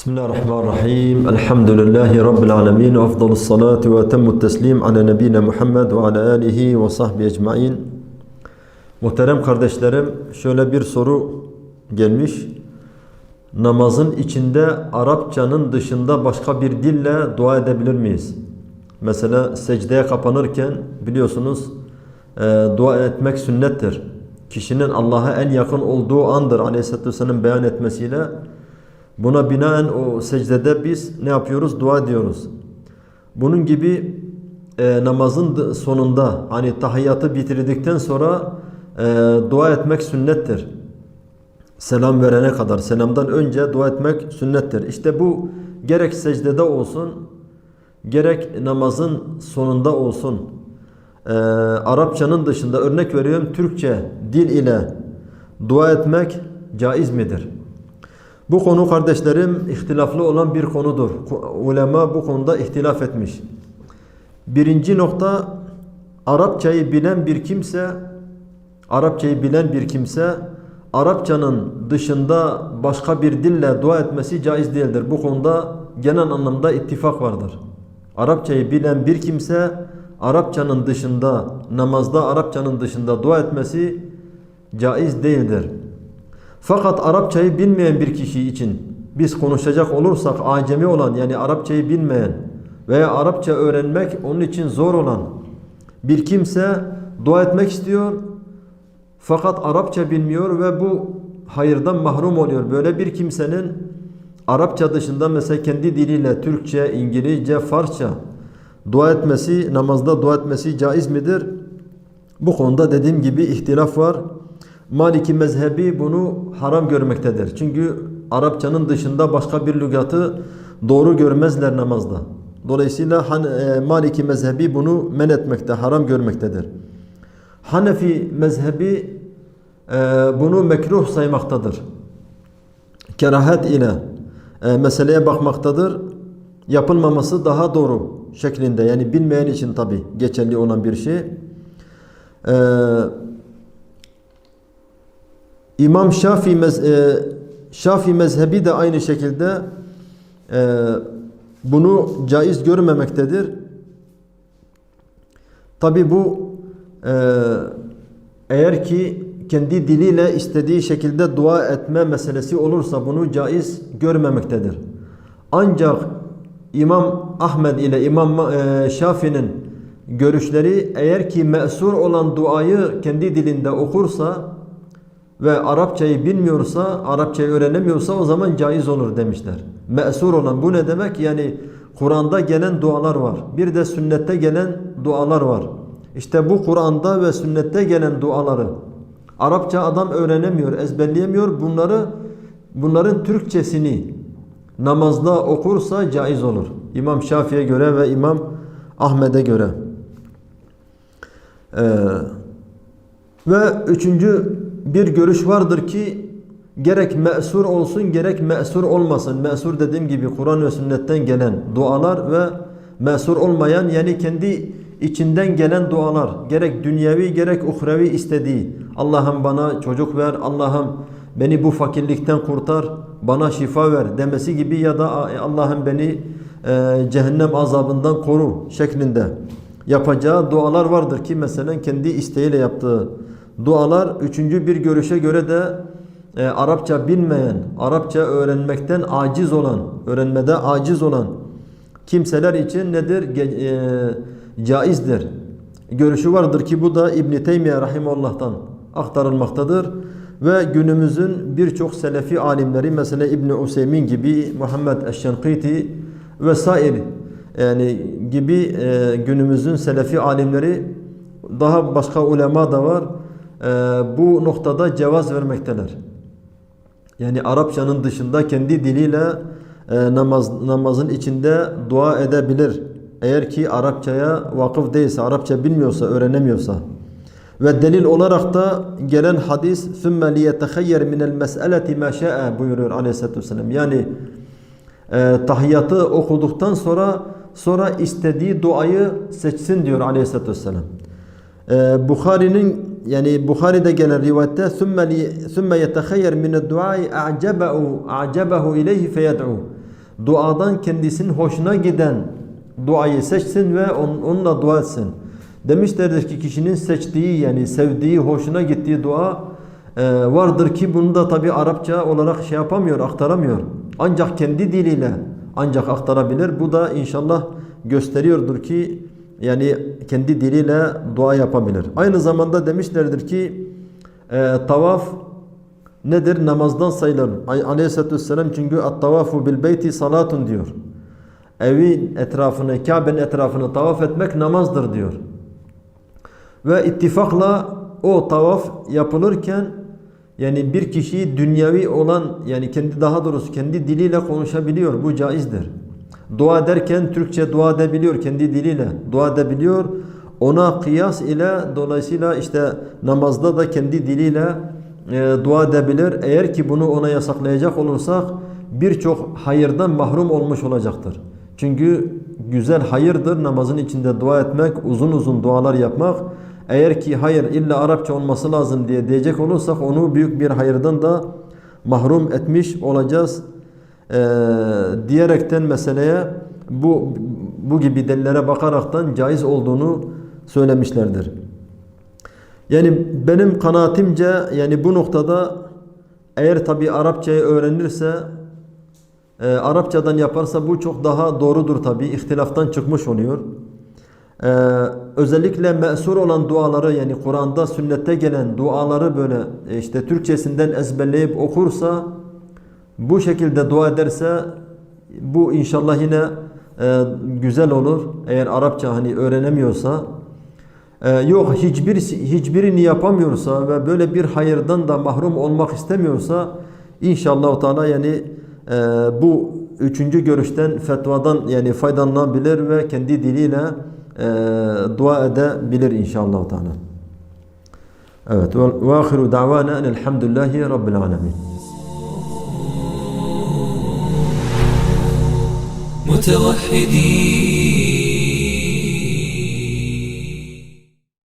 بسم الله الرحمن الرحيم الحمد لله رب العالمين وأفضل الصلاة وأتم التسليم على نبينا محمد وعلى آله وصحبه ecmaîn. Muhterem kardeşlerim şöyle bir soru gelmiş. Namazın içinde Arapçanın dışında başka bir dille dua edebilir miyiz? Mesela secdeye kapanırken biliyorsunuz e, dua etmek sünnettir. Kişinin Allah'a en yakın olduğu andır Aleyhisselatü Vesselam beyan etmesiyle. Buna binaen o secdede biz ne yapıyoruz? Dua ediyoruz. Bunun gibi e, namazın sonunda hani tahiyyatı bitirdikten sonra e, dua etmek sünnettir. Selam verene kadar, selamdan önce dua etmek sünnettir. İşte bu gerek secdede olsun, gerek namazın sonunda olsun. E, Arapçanın dışında örnek veriyorum Türkçe dil ile dua etmek caiz midir? Bu konu kardeşlerim ihtilaflı olan bir konudur. Ulema bu konuda ihtilaf etmiş. Birinci nokta Arapçayı bilen bir kimse Arapçayı bilen bir kimse Arapçanın dışında başka bir dille dua etmesi caiz değildir. Bu konuda genel anlamda ittifak vardır. Arapçayı bilen bir kimse Arapçanın dışında namazda Arapçanın dışında dua etmesi caiz değildir. Fakat Arapçayı bilmeyen bir kişi için biz konuşacak olursak acemi olan yani Arapçayı bilmeyen veya Arapça öğrenmek onun için zor olan bir kimse dua etmek istiyor fakat Arapça bilmiyor ve bu hayırdan mahrum oluyor. Böyle bir kimsenin Arapça dışında mesela kendi diliyle Türkçe, İngilizce, Farsça dua etmesi, namazda dua etmesi caiz midir? Bu konuda dediğim gibi ihtilaf var. Maliki mezhebi bunu haram görmektedir. Çünkü Arapçanın dışında başka bir lügatı doğru görmezler namazda. Dolayısıyla e, Maliki mezhebi bunu men etmekte, haram görmektedir. Hanefi mezhebi e, bunu mekruh saymaktadır. Kerahat ile e, meseleye bakmaktadır. Yapılmaması daha doğru şeklinde yani bilmeyen için tabi geçerli olan bir şey. Eee İmam Şafii mez, e, Şafii mezhebi de aynı şekilde e, bunu caiz görmemektedir. Tabi bu e, eğer ki kendi diliyle istediği şekilde dua etme meselesi olursa bunu caiz görmemektedir. Ancak İmam Ahmed ile İmam e, Şafii'nin görüşleri eğer ki me'sur olan duayı kendi dilinde okursa ve Arapçayı bilmiyorsa, Arapçayı öğrenemiyorsa o zaman caiz olur demişler. Me'sur olan bu ne demek? Yani Kur'an'da gelen dualar var. Bir de sünnette gelen dualar var. İşte bu Kur'an'da ve sünnette gelen duaları Arapça adam öğrenemiyor, ezberleyemiyor. Bunları bunların Türkçesini namazda okursa caiz olur. İmam Şafii'ye göre ve İmam Ahmed'e göre. Ee, ve üçüncü bir görüş vardır ki gerek me'sur olsun gerek me'sur olmasın. Me'sur dediğim gibi Kur'an ve sünnetten gelen dualar ve me'sur olmayan yani kendi içinden gelen dualar gerek dünyevi gerek uhrevi istediği Allah'ım bana çocuk ver Allah'ım beni bu fakirlikten kurtar bana şifa ver demesi gibi ya da Allah'ım beni e, cehennem azabından koru şeklinde yapacağı dualar vardır ki mesela kendi isteğiyle yaptığı dualar üçüncü bir görüşe göre de e, Arapça bilmeyen, Arapça öğrenmekten aciz olan, öğrenmede aciz olan kimseler için nedir? Ge, e, caizdir. Görüşü vardır ki bu da İbn Teymiye rahimullah'tan aktarılmaktadır ve günümüzün birçok selefi alimleri mesela İbn Useymin gibi Muhammed Eşşenkiti vesaire yani gibi e, günümüzün selefi alimleri daha başka ulema da var e, bu noktada cevaz vermekteler. Yani Arapçanın dışında kendi diliyle e, namaz namazın içinde dua edebilir. Eğer ki Arapçaya vakıf değilse, Arapça bilmiyorsa, öğrenemiyorsa. Ve delil olarak da gelen hadis ثُمَّ لِيَتَخَيَّرْ مِنَ الْمَسْأَلَةِ مَا شَاءَ buyuruyor aleyhissalatü vesselam. Yani e, tahiyyatı okuduktan sonra sonra istediği duayı seçsin diyor aleyhissalatü vesselam. E, Bukhari'nin yani Buhari'de gelen rivayette sümme, sümme yetehayyer mined duayı a'cebehu a'cebehu ileyhi feyed'u duadan kendisinin hoşuna giden duayı seçsin ve on, onunla dua etsin. Demişlerdir ki kişinin seçtiği yani sevdiği, hoşuna gittiği dua e, vardır ki bunu da tabi Arapça olarak şey yapamıyor, aktaramıyor. Ancak kendi diliyle ancak aktarabilir. Bu da inşallah gösteriyordur ki yani kendi diliyle dua yapabilir. Aynı zamanda demişlerdir ki e, tavaf nedir? Namazdan sayılır. Ay- Aleyhisselatü Vesselam çünkü at-tavafu bil beyti salatun diyor. Evin etrafını, Kabe'nin etrafını tavaf etmek namazdır diyor. Ve ittifakla o tavaf yapılırken yani bir kişi dünyevi olan yani kendi daha doğrusu kendi diliyle konuşabiliyor. Bu caizdir. Dua ederken Türkçe dua edebiliyor kendi diliyle. Dua edebiliyor. Ona kıyas ile dolayısıyla işte namazda da kendi diliyle e, dua edebilir. Eğer ki bunu ona yasaklayacak olursak birçok hayırdan mahrum olmuş olacaktır. Çünkü güzel hayırdır namazın içinde dua etmek, uzun uzun dualar yapmak. Eğer ki hayır illa Arapça olması lazım diye diyecek olursak onu büyük bir hayırdan da mahrum etmiş olacağız. Ee, diyerekten meseleye bu bu gibi delillere bakaraktan caiz olduğunu söylemişlerdir. Yani benim kanaatimce yani bu noktada eğer tabi Arapçayı öğrenirse e, Arapçadan yaparsa bu çok daha doğrudur tabi. İhtilaftan çıkmış oluyor. Ee, özellikle mesur olan duaları yani Kur'an'da sünnette gelen duaları böyle e, işte Türkçesinden ezberleyip okursa bu şekilde dua ederse bu inşallah yine e, güzel olur. Eğer Arapça hani öğrenemiyorsa ee, yok hiçbir hiçbirini yapamıyorsa ve böyle bir hayırdan da mahrum olmak istemiyorsa inşallah Teala yani e, bu üçüncü görüşten fetvadan yani faydalanabilir ve kendi diliyle e, dua edebilir inşallah Teala. Evet ve ahiru davana elhamdülillahi rabbil alamin. متوحدين.